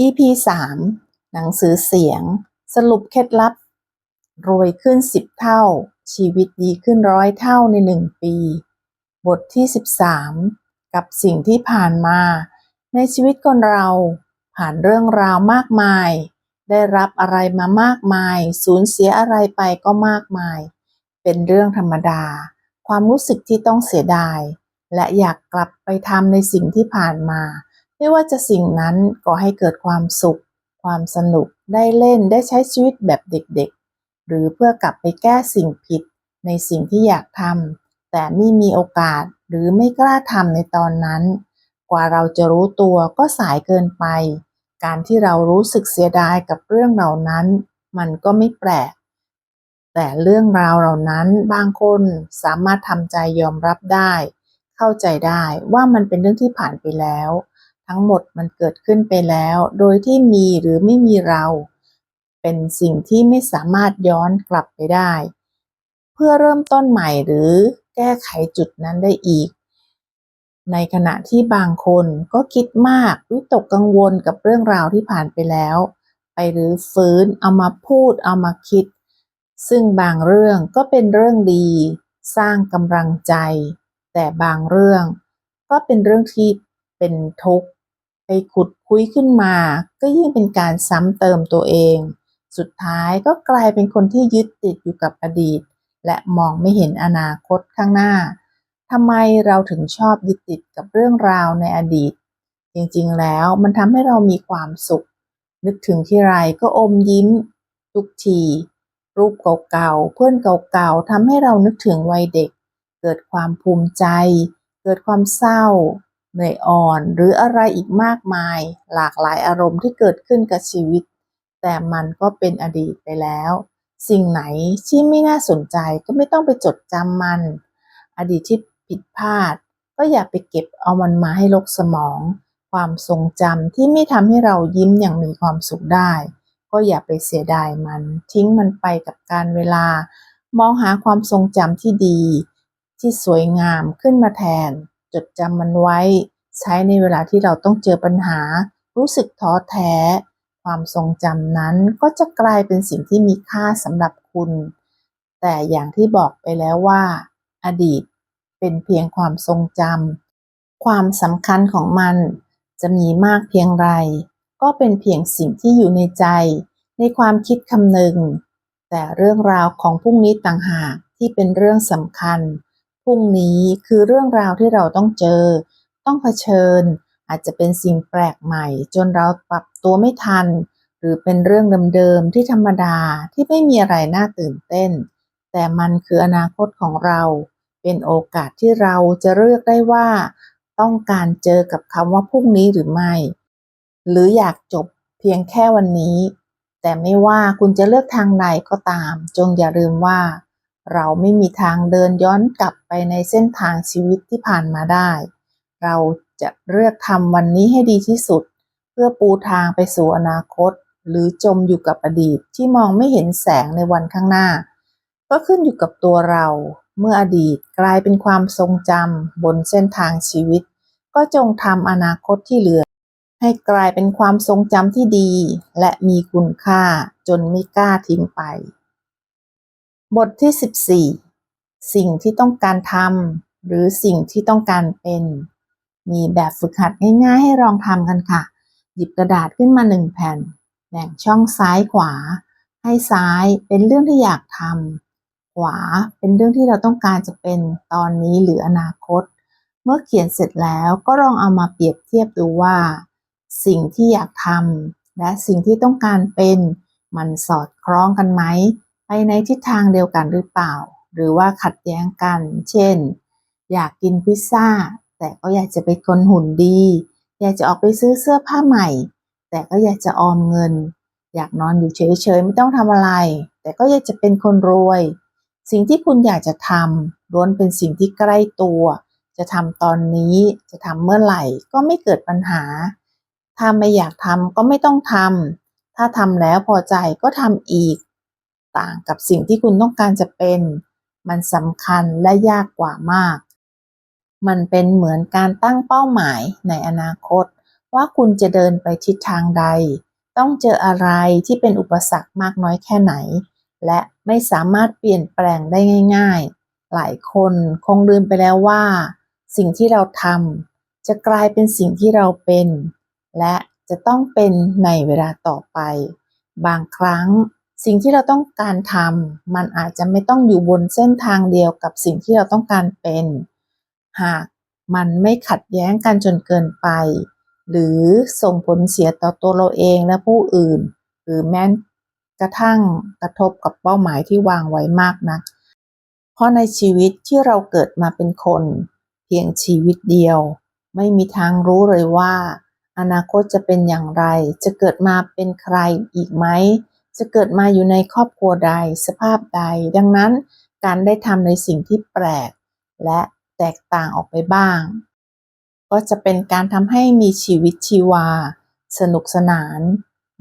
EP 3 หนังสือเสียง สรุปเคล็ดลับ รวยขึ้น 10 เท่า ชีวิตดีขึ้นร้อยเท่าใน 1 ปี บทที่ 13 กับสิ่งที่ผ่านมา ในชีวิตคนเรา ผ่านเรื่องราวมากมาย ได้รับอะไรมามากมาย สูญเสียอะไรไปก็มากมาย เป็นเรื่องธรรมดา ความรู้สึกที่ต้องเสียดาย และอยากกลับไปทำในสิ่งที่ผ่านมา ไม่ว่าจะสิ่งนั้นก่อให้เกิดความสุข ความสนุกได้เล่นได้ใช้ชีวิตแบบเด็กๆ หรือเพื่อกลับไปแก้สิ่งผิดในสิ่งที่อยากทำแต่ไม่มีโอกาสหรือไม่กล้าทำในตอนนั้น กว่าเราจะรู้ตัวก็สายเกินไป การที่เรารู้สึกเสียดายกับเรื่องเหล่านั้น มันก็ไม่แปลก แต่เรื่องราวเหล่านั้นบางคนสามารถทำใจยอมรับได้ เข้าใจได้ว่ามันเป็นเรื่องที่ผ่านไปแล้ว ทั้งหมดมันเกิดขึ้นไปแล้ว โดยที่มีหรือไม่มีเรา เป็นสิ่งที่ไม่สามารถย้อนกลับไปได้ เพื่อเริ่มต้นใหม่หรือแก้ไขจุดนั้นได้อีก ในขณะที่บางคนก็คิดมากวิตกกังวลกับเรื่องราวที่ผ่านไปแล้ว ไปหรือฟื้นเอามาพูดเอามาคิด ซึ่งบางเรื่องก็เป็นเรื่องดี สร้างกำลังใจ แต่บางเรื่องก็เป็นเรื่องที่เป็นทุกข์ ไปขุดคุยขึ้นมา ก็ยิ่งเป็นการซ้ำเติมตัวเอง สุดท้ายก็กลายเป็นคนที่ยึดติดอยู่กับอดีต และมองไม่เห็นอนาคตข้างหน้าทำไมเราถึงชอบยึดติดกับเรื่องราวในอดีต จริงๆแล้วมันทำให้เรามีความสุข นึกถึงที่ไรก็อมยิ้ม ทุกที รูปเก่าๆเพื่อนเก่าๆทำให้เรานึกถึงวัยเด็ก เกิดความภูมิใจ เกิดความเศร้า เหนื่อยอ่อนหรืออะไรอีกมากมาย หลากหลายอารมณ์ที่เกิดขึ้นกับชีวิต แต่มันก็เป็นอดีตไปแล้ว สิ่งไหนที่ไม่น่าสนใจก็ไม่ต้องไปจดจำมัน อดีตที่ผิดพลาด ก็อย่าไปเก็บเอามันมาให้ลกสมอง ความทรงจำที่ไม่ทำให้เรายิ้มอย่างมีความสุขได้ ก็อย่าไปเสียดายมัน ทิ้งมันไปกับการเวลา มองหาความทรงจำที่ดี ที่สวยงามขึ้นมาแทน จดจำมันไว้ ใช้ในเวลาที่เราต้องเจอปัญหา รู้สึกท้อแท้ ความทรงจำนั้นก็จะกลายเป็นสิ่งที่มีค่าสำหรับคุณ แต่อย่างที่บอกไปแล้วว่า อดีตเป็นเพียงความทรงจำความสำคัญของมันจะมีมากเพียงไร ก็เป็นเพียงสิ่งที่อยู่ในใจ ในความคิดคำนึง แต่เรื่องราวของพรุ่งนี้ต่างหากที่เป็นเรื่องสำคัญ พรุ่งนี้คือเรื่องราวที่เราต้องเจอ ต้องเผชิญ อาจจะเป็นสิ่งแปลกใหม่ จนเราปรับตัวไม่ทัน หรือเป็นเรื่องเดิมๆที่ธรรมดาที่ไม่มีอะไรน่าตื่นเต้น แต่มันคืออนาคตของเรา เป็นโอกาสที่เราจะเลือกได้ว่า ต้องการเจอกับคำว่าพรุ่งนี้หรือไม่ หรืออยากจบเพียงแค่วันนี้ แต่ไม่ว่าคุณจะเลือกทางใดก็ตาม จงอย่าลืมว่า เราไม่มีทางเดินย้อนกลับไปในเส้นทางชีวิตที่ผ่านมาได้ เราจะเลือกทำวันนี้ให้ดีที่สุด เพื่อปูทางไปสู่อนาคต หรือจมอยู่กับอดีตที่มองไม่เห็นแสงในวันข้างหน้า ก็ขึ้นอยู่กับตัวเรา เมื่ออดีตกลายเป็นความทรงจำบนเส้นทางชีวิต ก็จงทำอนาคตที่เหลือ ให้กลายเป็นความทรงจำที่ดี และมีคุณค่าจนไม่กล้าทิ้งไป บทที่ 14 สิ่งที่ต้องการทำหรือสิ่งที่ต้องการเป็น มีแบบฝึกหัดง่ายๆ ให้ลองทำกันค่ะ หยิบกระดาษขึ้นมาหนึ่งแผ่น แบ่งช่องซ้ายขวา ให้ซ้ายเป็นเรื่องที่อยากทำขวาเป็นเรื่องที่เราต้องการจะเป็นตอนนี้หรืออนาคต เมื่อเขียนเสร็จแล้วก็ลองเอามาเปรียบเทียบดูว่า สิ่งที่อยากทำและสิ่งที่ต้องการเป็น มันสอดคล้องกันไหม ไปในทิศทางเดียวกันหรือเปล่า หรือว่าขัดแย้งกัน เช่น อยากกินพิซซ่า แต่ก็อยากจะเป็นคนหุ่นดี อยากจะออกไปซื้อเสื้อผ้าใหม่ แต่ก็อยากจะออมเงิน อยากนอนอยู่เฉยๆไม่ต้องทำอะไร แต่ก็อยากจะเป็นคนรวย สิ่งที่คุณอยากจะทำล้วนเป็นสิ่งที่ใกล้ตัว จะทำตอนนี้จะทำเมื่อไหร่ก็ไม่เกิดปัญหา ถ้าไม่อยากทำก็ไม่ต้องทำถ้าทำแล้วพอใจก็ทำอีก ต่างกับสิ่งที่คุณต้องการจะเป็น มันสำคัญและยากกว่ามาก มันเป็นเหมือนการตั้งเป้าหมายในอนาคต ว่าคุณจะเดินไปทิศทางใด ต้องเจออะไรที่เป็นอุปสรรคมากน้อยแค่ไหน และไม่สามารถเปลี่ยนแปลงได้ง่าย ๆ หลายคนคงลืมไปแล้วว่า สิ่งที่เราทำจะกลายเป็นสิ่งที่เราเป็น และจะต้องเป็นในเวลาต่อไป บางครั้ง สิ่งที่เราต้องการทำมันอาจจะไม่ต้องอยู่บนเส้นทางเดียวกับสิ่งที่เราต้องการเป็น หากมันไม่ขัดแย้งกันจนเกินไป หรือส่งผลเสียต่อตัวเราเองและผู้อื่น หรือแม้กระทั่งกระทบกับเป้าหมายที่วางไว้มากนัก เพราะในชีวิตที่เราเกิดมาเป็นคน เพียงชีวิตเดียว ไม่มีทางรู้เลยว่า อนาคตจะเป็นอย่างไร จะเกิดมาเป็นใครอีกไหม จะเกิดมาอยู่ในครอบครัวใดสภาพใด ดังนั้นการได้ทำในสิ่งที่แปลก และแตกต่างออกไปบ้าง ก็จะเป็นการทำให้มีชีวิตชีวา สนุกสนาน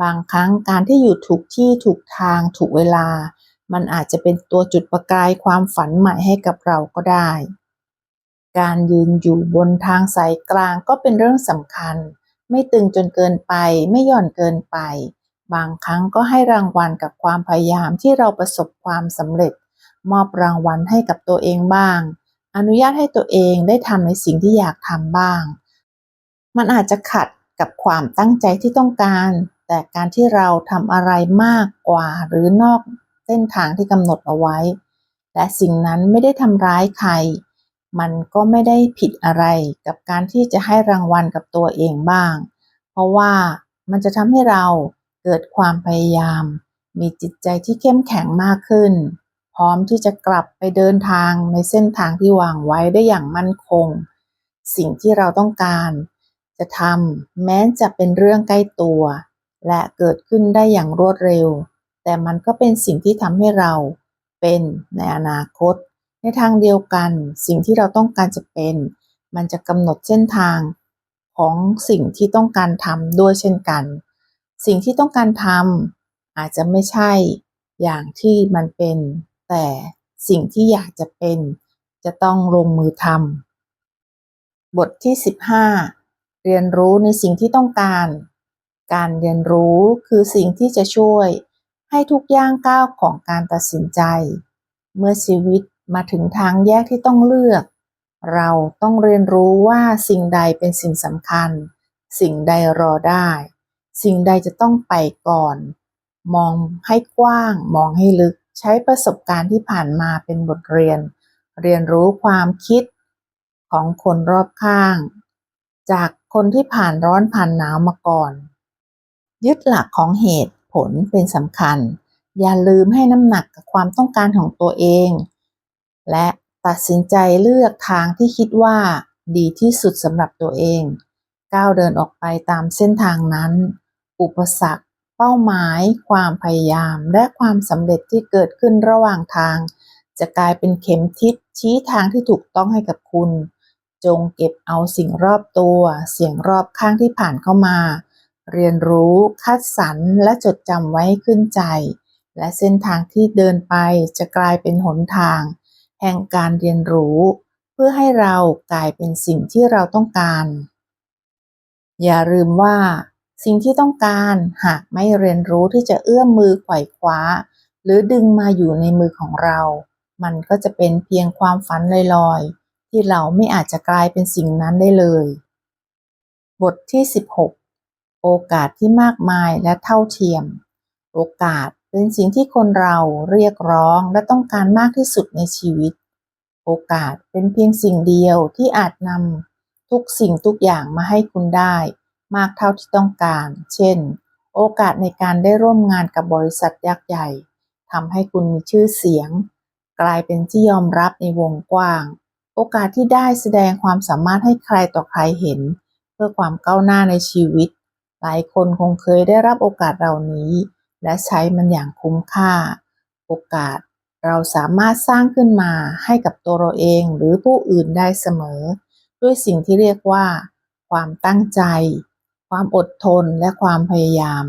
บางครั้งการที่อยู่ถูกที่ถูกทางถูกเวลา มันอาจจะเป็นตัวจุดประกายความฝันใหม่ให้กับเราก็ได้ การยืนอยู่บนทางสายกลางก็เป็นเรื่องสำคัญ ไม่ตึงจนเกินไปไม่หย่อนเกินไป บางครั้งก็ให้รางวัลกับความพยายามที่เราประสบความสำเร็จ มอบรางวัลให้กับตัวเองบ้าง อนุญาตให้ตัวเองได้ทำในสิ่งที่อยากทำบ้าง มันอาจจะขัดกับความตั้งใจที่ต้องการ แต่การที่เราทำอะไรมากกว่าหรือนอกเส้นทางที่กำหนดเอาไว้ และสิ่งนั้นไม่ได้ทำร้ายใคร มันก็ไม่ได้ผิดอะไรกับการที่จะให้รางวัลกับตัวเองบ้าง เพราะว่ามันจะทำให้เรา เกิดความพยายาม มีจิตใจที่เข้มแข็งมากขึ้น พร้อมที่จะกลับไปเดินทางในเส้นทางที่วางไว้ได้อย่างมั่นคง สิ่งที่เราต้องการ จะทำแม้จะเป็นเรื่องใกล้ตัว และเกิดขึ้นได้อย่างรวดเร็ว แต่มันก็เป็นสิ่งที่ทำให้เราเป็นในอนาคต ในทางเดียวกัน สิ่งที่เราต้องการจะเป็น มันจะกำหนดเส้นทางของสิ่งที่ต้องการทำด้วยเช่นกัน สิ่งที่ต้องการทำอาจจะไม่ใช่อย่างที่มันเป็น แต่สิ่งที่อยากจะเป็นจะต้องลงมือทำบทที่ 15 เรียนรู้ในสิ่งที่ต้องการ การเรียนรู้คือสิ่งที่จะช่วยให้ทุกย่างก้าวของการตัดสินใจ เมื่อชีวิตมาถึงทางแยกที่ต้องเลือก เราต้องเรียนรู้ว่าสิ่งใดเป็นสิ่งสำคัญ สิ่งใดรอได้ สิ่งใดจะต้องไปก่อน มองให้กว้าง มองให้ลึก ใช้ประสบการณ์ที่ผ่านมาเป็นบทเรียน เรียนรู้ความคิดของคนรอบข้าง จากคนที่ผ่านร้อนผ่านหนาวมาก่อน ยึดหลักของเหตุผลเป็นสำคัญ อย่าลืมให้น้ำหนักกับความต้องการของตัวเอง และตัดสินใจเลือกทางที่คิดว่าดีที่สุดสำหรับตัวเอง ก้าวเดินออกไปตามเส้นทางนั้น อุปสรรค เป้าหมาย ความพยายาม และความสำเร็จที่เกิดขึ้นระหว่างทาง จะกลายเป็นเข็มทิศชี้ทางที่ถูกต้องให้กับคุณ จงเก็บเอาสิ่งรอบตัว เสียงรอบข้างที่ผ่านเข้ามา เรียนรู้ คัดสรร และจดจำไว้ให้ขึ้นใจ และเส้นทางที่เดินไปจะกลายเป็นหนทาง แห่งการเรียนรู้ เพื่อให้เรากลายเป็นสิ่งที่เราต้องการ อย่าลืมว่า สิ่งที่ต้องการหากไม่เรียนรู้ที่จะเอื้อมมือไขว่คว้า หรือดึงมาอยู่ในมือของเรา มันก็จะเป็นเพียงความฝันลอยๆ ที่เราไม่อาจจะกลายเป็นสิ่งนั้นได้เลย บทที่ 16 โอกาสที่มากมายและเท่าเทียม โอกาสเป็นสิ่งที่คนเราเรียกร้องและต้องการมากที่สุดในชีวิต โอกาสเป็นเพียงสิ่งเดียวที่อาจนำทุกสิ่งทุกอย่างมาให้คุณได้ มากเท่าที่ต้องการ เช่น โอกาสในการได้ร่วมงานกับบริษัทยักษ์ใหญ่ทำให้คุณมีชื่อเสียง กลายเป็นที่ยอมรับในวงกว้าง โอกาสที่ได้แสดงความสามารถให้ใครต่อใครเห็น เพื่อความก้าวหน้าในชีวิต หลายคนคงเคยได้รับโอกาสเหล่านี้ และใช้มันอย่างคุ้มค่า โอกาสเราสามารถสร้างขึ้นมาให้กับตัวเราเองหรือผู้อื่นได้เสมอ ด้วยสิ่งที่เรียกว่า ความตั้งใจ ความอดทนและความพยายาม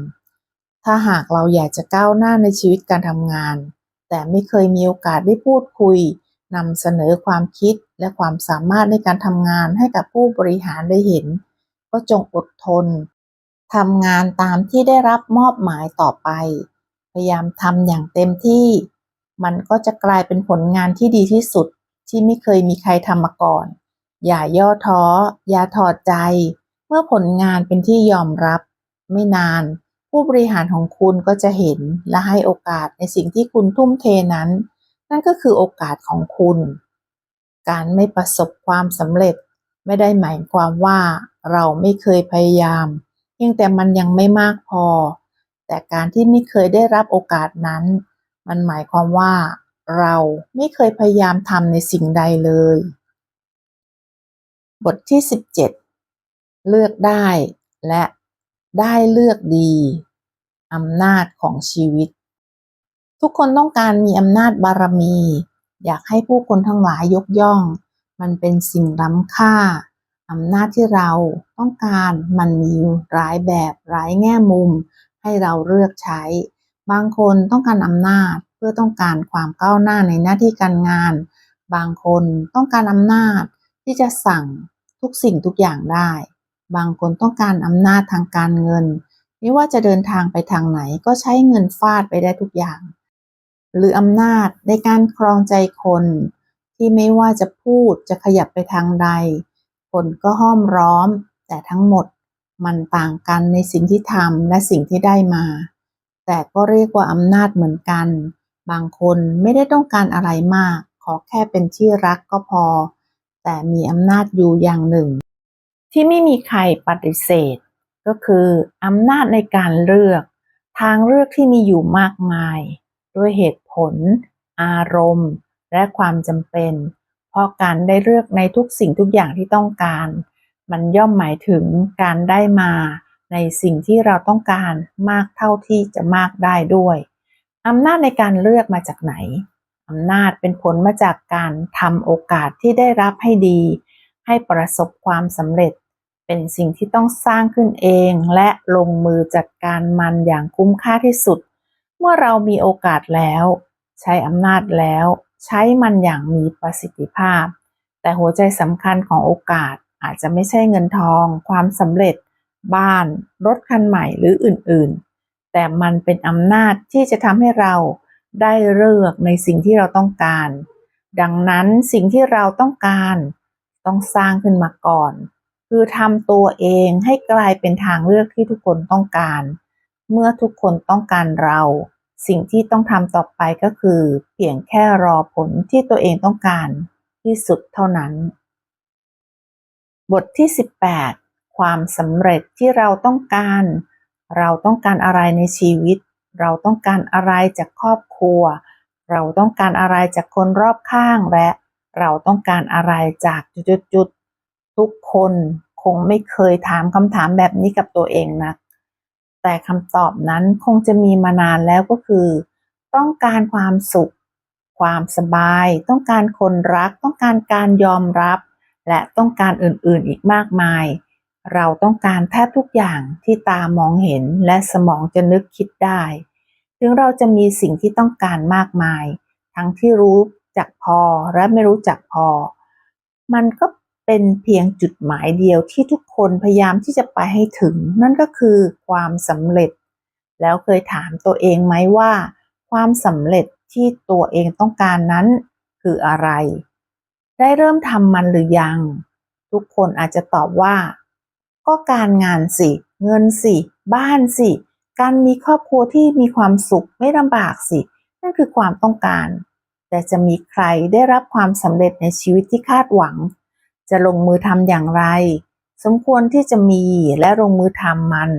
ถ้าหากเราอยากจะก้าวหน้าในชีวิตการทำงาน แต่ไม่เคยมีโอกาสได้พูดคุยนำเสนอความคิดและความสามารถในการทำงานให้กับผู้บริหารได้เห็น ก็จงอดทนทำงานตามที่ได้รับมอบหมายต่อไป พยายามทำอย่างเต็มที่ มันก็จะกลายเป็นผลงานที่ดีที่สุดที่ไม่เคยมีใครทำมาก่อน อย่าย่อท้อ อย่าถอดใจ เมื่อผลงานเป็นที่ยอมรับ ไม่นาน ผู้บริหารของคุณก็จะเห็นและให้โอกาสในสิ่งที่คุณทุ่มเทนั้น นั่นก็คือโอกาสของคุณ การไม่ประสบความสำเร็จไม่ได้หมายความว่าเราไม่เคยพยายาม เพียงแต่มันยังไม่มากพอ แต่การที่ไม่เคยได้รับโอกาสนั้น มันหมายความว่า เราไม่เคยพยายามทำในสิ่งใดเลย บทที่ 17 เลือกได้และได้เลือกดีอำนาจของชีวิต ทุกคนต้องการมีอำนาจบารมี อยากให้ผู้คนทั้งหลายยกย่อง มันเป็นสิ่งล้ำค่าอำนาจที่เราต้องการมันมีหลายแบบหลายแง่มุม ให้เราเลือกใช้ บางคนต้องการอำนาจเพื่อต้องการความก้าวหน้าในหน้าที่การงาน บางคนต้องการอำนาจที่จะสั่งทุกสิ่งทุกอย่างได้ บางคนต้องการอำนาจทางการเงิน ไม่ว่าจะเดินทางไปทางไหนก็ใช้เงินฟาดไปได้ทุกอย่าง หรืออำนาจในการครองใจคน ที่ไม่ว่าจะพูดจะขยับไปทางใด คนก็ห้อมร้อม แต่ทั้งหมดมันต่างกันในสิ่งที่ทำและสิ่งที่ได้มา แต่ก็เรียกว่าอำนาจเหมือนกัน บางคนไม่ได้ต้องการอะไรมาก ขอแค่เป็นที่รักก็พอ แต่มีอำนาจอยู่อย่างหนึ่ง ที่ไม่มีใครปฏิเสธ ก็คืออำนาจในการเลือก ทางเลือกที่มีอยู่มากมาย ด้วยเหตุผล อารมณ์ และความจำเป็น เพราะการได้เลือกในทุกสิ่งทุกอย่างที่ต้องการ มันย่อมหมายถึงการได้มาในสิ่งที่เราต้องการมากเท่าที่จะมากได้ด้วยอำนาจในการเลือกมาจากไหนอำนาจเป็นผลมาจากการทำโอกาสที่ได้รับให้ดี ให้ประสบความสำเร็จ เป็นสิ่งที่ต้องสร้างขึ้นเองและลงมือจัดการมันอย่างคุ้มค่าที่สุด เมื่อเรามีโอกาสแล้ว ใช้อำนาจแล้ว ใช้มันอย่างมีประสิทธิภาพ แต่หัวใจสำคัญของโอกาสอาจจะไม่ใช่เงินทอง ความสำเร็จ บ้าน รถคันใหม่หรืออื่นๆ แต่มันเป็นอำนาจที่จะทำให้เราได้เลือกในสิ่งที่เราต้องการ ดังนั้นสิ่งที่เราต้องการ ต้องสร้างขึ้นมาก่อน คือทำตัวเองให้กลายเป็นทางเลือกที่ทุกคนต้องการ เมื่อทุกคนต้องการเรา สิ่งที่ต้องทำต่อไปก็คือ เพียงแค่รอผลที่ตัวเองต้องการที่สุดเท่านั้น บทที่ 18 ความสำเร็จที่เราต้องการ เราต้องการอะไรในชีวิต เราต้องการอะไรจากครอบครัว เราต้องการอะไรจากคนรอบข้างและ เราต้องการอะไรจากจุดๆทุกคนคงไม่เคยถามคำถามแบบนี้กับตัวเองนะแต่คำตอบนั้นคงจะมีมานานแล้วก็คือ ต้องการความสุข ความสบาย ต้องการคนรัก ต้องการการยอมรับ และต้องการอื่นๆอีกมากมาย เราต้องการแทบทุกอย่างที่ตามองเห็นและสมองจะนึกคิดได้ ถึงเราจะมีสิ่งที่ต้องการมากมาย ทั้งที่รู้ จักพอและไม่รู้จักพอ มันก็เป็นเพียงจุดหมายเดียวที่ทุกคนพยายามที่จะไปให้ถึง นั่นก็คือความสำเร็จ แล้วเคยถามตัวเองไหมว่า ความสำเร็จที่ตัวเองต้องการนั้นคืออะไร ได้เริ่มทำมันหรือยัง ทุกคนอาจจะตอบว่า ก็การงานสิ เงินสิ บ้านสิ การมีครอบครัวที่มีความสุขไม่ลำบากสิ นั่นคือความต้องการ แต่จะมีใครได้รับความสำเร็จในชีวิตที่คาดหวัง จะลงมือทำอย่างไร สมควรที่จะมีและลงมือทำมัน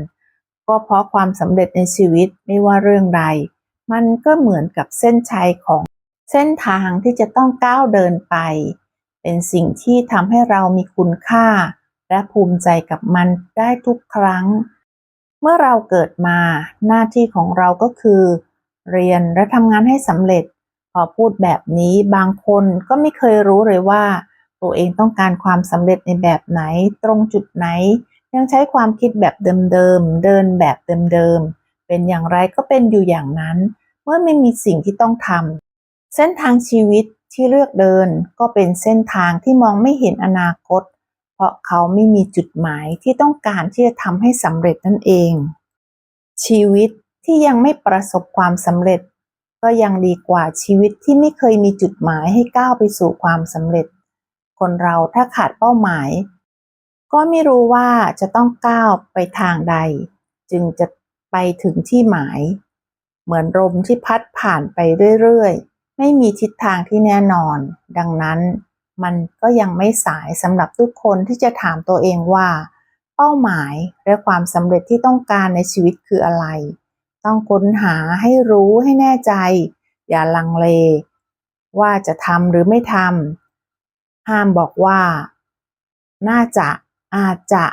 ก็เพราะความสำเร็จในชีวิตไม่ว่าเรื่องใด มันก็เหมือนกับเส้นชัยของเส้นทางที่จะต้องก้าวเดินไป เป็นสิ่งที่ทำให้เรามีคุณค่า และภูมิใจกับมันได้ทุกครั้ง เมื่อเราเกิดมาหน้าที่ของเราก็คือ เรียนและทำงานให้สำเร็จ อพูดแบบนี้บางคนก็ไม่เคยรู้เลยว่า ตัวเองต้องการความสำเร็จในแบบไหน ตรงจุดไหน ยังใช้ความคิดแบบเดิมๆเดินแบบเดิมๆเป็นอย่างไรก็เป็นอยู่อย่างนั้น เมื่อไม่มีสิ่งที่ต้องทำเส้นทางชีวิตที่เลือกเดินก็เป็นเส้นทางที่มองไม่เห็นอนาคต เพราะเขาไม่มีจุดหมายที่ต้องการที่จะทำให้สำเร็จนั่นเอง ชีวิตที่ยังไม่ประสบความสำเร็จ ก็ยังดีกว่าชีวิตที่ไม่เคยมีจุดหมายให้ก้าวไปสู่ความสำเร็จ คนเราถ้าขาดเป้าหมาย ก็ไม่รู้ว่าจะต้องก้าวไปทางใด จึงจะไปถึงที่หมาย เหมือนลมที่พัดผ่านไปเรื่อยๆ ไม่มีทิศทางที่แน่นอน ดังนั้นมันก็ยังไม่สายสำหรับทุกคนที่จะถามตัวเองว่า เป้าหมายและความสำเร็จที่ต้องการในชีวิตคืออะไร ต้องค้นหาให้รู้ให้แน่ใจ อย่าลังเล ว่าจะทำหรือไม่ทำห้ามบอกว่า น่าจะอาจจะ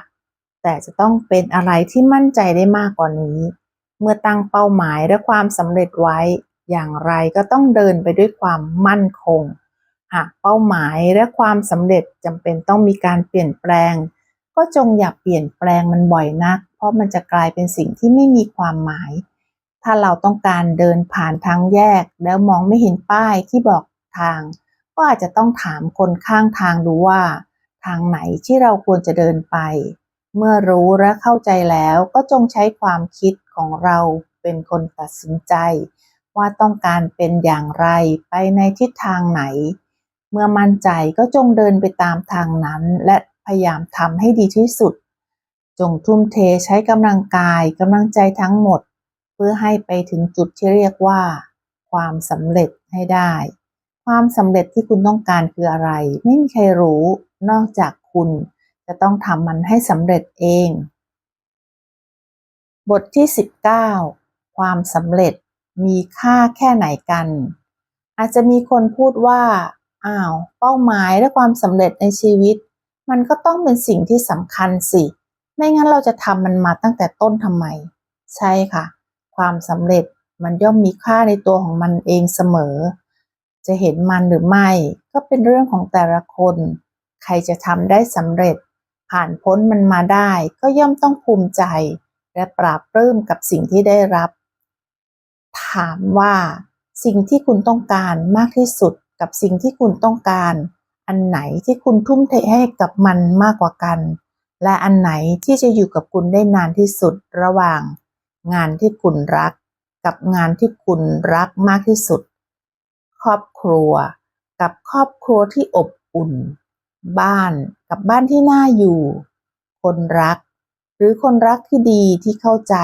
แต่จะต้องเป็นอะไรที่มั่นใจได้มากกว่านี้ เมื่อตั้งเป้าหมายและความสำเร็จไว้ อย่างไรก็ต้องเดินไปด้วยความมั่นคง หากเป้าหมายและความสำเร็จจำเป็นต้องมีการเปลี่ยนแปลง ก็จงอย่าเปลี่ยนแปลงมันบ่อยนัก เพราะมันจะกลายเป็นสิ่งที่ไม่มีความหมาย ถ้าเราต้องการเดินผ่านทางแยก แล้วมองไม่เห็นป้ายที่บอกทาง ก็อาจจะต้องถามคนข้างทางดูว่า ทางไหนที่เราควรจะเดินไป เมื่อรู้และเข้าใจแล้วก็จงใช้ความคิดของเราเป็นคนตัดสินใจ ว่าต้องการเป็นอย่างไรไปในทิศทางไหน เมื่อมั่นใจก็จงเดินไปตามทางนั้น และพยายามทำให้ดีที่สุด จงทุ่มเทใช้กำลังกายกำลังใจทั้งหมด เพื่อให้ไปถึงจุดที่เรียกว่า ความสำเร็จให้ได้ ความสำเร็จที่คุณต้องการคืออะไร ไม่มีใครรู้นอกจากคุณจะต้องทำมันให้สำเร็จเอง บทที่ 19 ความสำเร็จมีค่าแค่ไหนกัน อาจจะมีคนพูดว่าอ้าวเป้าหมายและความสำเร็จในชีวิต มันก็ต้องเป็นสิ่งที่สำคัญสิ ไม่งั้นเราจะทำมันมาตั้งแต่ต้นทำไม ใช่ค่ะ ความสำเร็จมันย่อมมีค่าในตัวของมันเองเสมอ จะเห็นมันหรือไม่ ก็เป็นเรื่องของแต่ละคน ใครจะทำได้สำเร็จ ผ่านพ้นมันมาได้ก็ย่อมต้องภูมิใจ และปราบปลื้มกับสิ่งที่ได้รับ ถามว่า สิ่งที่คุณต้องการมากที่สุดกับสิ่งที่คุณต้องการ อันไหนที่คุณทุ่มเทให้กับมันมากกว่ากัน และอันไหนที่จะอยู่กับคุณได้นานที่สุดระหว่าง งานที่คุณรัก กับงานที่คุณรักมากที่สุด ครอบครัว กับครอบครัวที่อบอุ่น บ้านกับบ้านที่น่าอยู่ คนรัก หรือคนรักที่ดีที่เข้าใจ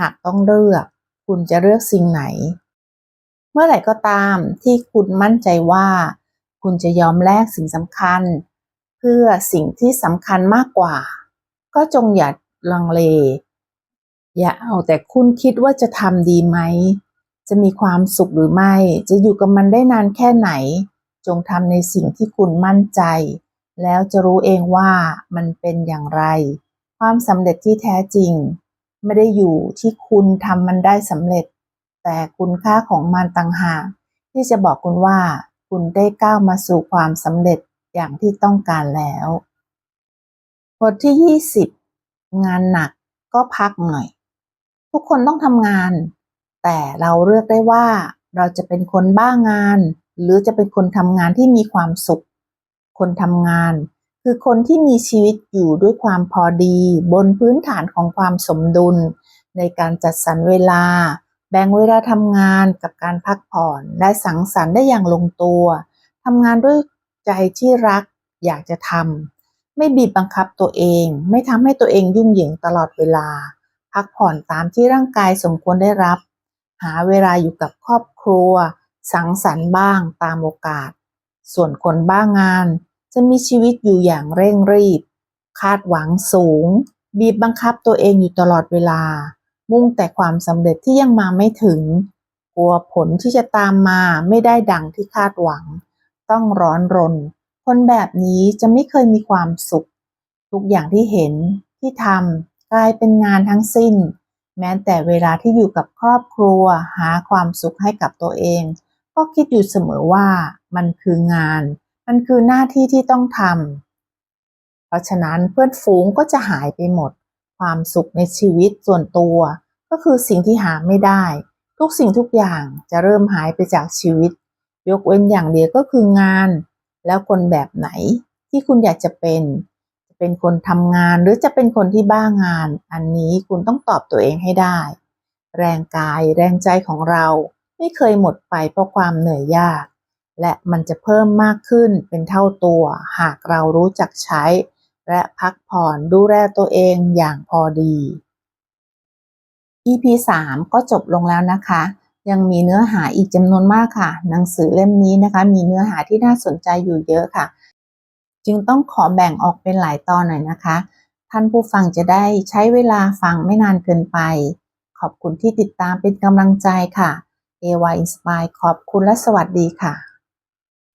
หากต้องเลือก คุณจะเลือกสิ่งไหน เมื่อไหร่ก็ตามที่คุณมั่นใจว่า คุณจะยอมแลกสิ่งสำคัญ เพื่อสิ่งที่สำคัญมากกว่า ก็จงอย่าลังเล อย่าเอาแต่คุณคิดว่าจะทำดีไหม จะมีความสุขหรือไม่ จะอยู่กับมันได้นานแค่ไหน จงทำในสิ่งที่คุณมั่นใจ แล้วจะรู้เองว่ามันเป็นอย่างไร ความสำเร็จที่แท้จริง ไม่ได้อยู่ที่คุณทำมันได้สำเร็จ แต่คุณค่าของมันต่างหากที่จะบอกคุณว่า คุณได้ก้าวมาสู่ความสำเร็จอย่างที่ต้องการแล้วบทที่ 20 งานหนักก็พักหน่อย ทุกคนต้องทำงาน แต่เราเลือกได้ว่า เราจะเป็นคนบ้างาน หรือจะเป็นคนทำงานที่มีความสุข คนทำงาน คือคนที่มีชีวิตอยู่ด้วยความพอดี บนพื้นฐานของความสมดุล ในการจัดสรรเวลา แบ่งเวลาทำงานกับการพักผ่อน และสังสรรค์ได้อย่างลงตัวทำงานด้วยใจที่รักอยากจะทำไม่บีบบังคับตัวเอง ไม่ทำให้ตัวเองยุ่งเหยิงตลอดเวลา พักผ่อนตามที่ร่างกายสมควรได้รับ หาเวลาอยู่กับครอบครัว สังสรรค์บ้างตามโอกาส ส่วนคนบ้างาน จะมีชีวิตอยู่อย่างเร่งรีบ คาดหวังสูง บีบบังคับตัวเองอยู่ตลอดเวลา มุ่งแต่ความสำเร็จที่ยังมาไม่ถึง กลัวผลที่จะตามมาไม่ได้ดังที่คาดหวัง ต้องร้อนรน คนแบบนี้จะไม่เคยมีความสุข ทุกอย่างที่เห็นที่ทำ กลายเป็นงานทั้งสิ้น แม้แต่เวลาที่อยู่กับครอบครัวหาความสุขให้กับตัวเอง ก็คิดอยู่เสมอว่ามันคืองาน มันคือหน้าที่ที่ต้องทำเพราะฉะนั้นเพื่อนฝูงก็จะหายไปหมด ความสุขในชีวิตส่วนตัว ก็คือสิ่งที่หาไม่ได้ ทุกสิ่งทุกอย่างจะเริ่มหายไปจากชีวิต ยกเว้นอย่างเดียวก็คืองาน แล้วคนแบบไหนที่คุณอยากจะเป็น เป็นคนทำงานหรือจะเป็นคนที่บ้างาน อันนี้คุณต้องตอบตัวเองให้ได้ แรงกายแรงใจของเราไม่เคยหมดไปเพราะความเหนื่อยยาก และมันจะเพิ่มมากขึ้นเป็นเท่าตัว หากเรารู้จักใช้ และพักผ่อนดูแลตัวเองอย่างพอดี EP 3 ก็จบลงแล้วนะคะ ยังมีเนื้อหาอีกจำนวนมากค่ะ หนังสือเล่มนี้นะคะ มีเนื้อหาที่น่าสนใจอยู่เยอะค่ะ จึงต้องขอแบ่งออกเป็นหลายตอนหน่อยนะคะ ท่านผู้ฟังจะได้ใช้เวลาฟังไม่นานเกินไป ขอบคุณที่ติดตามเป็นกำลังใจค่ะ AY Inspire ขอบคุณและสวัสดีค่ะ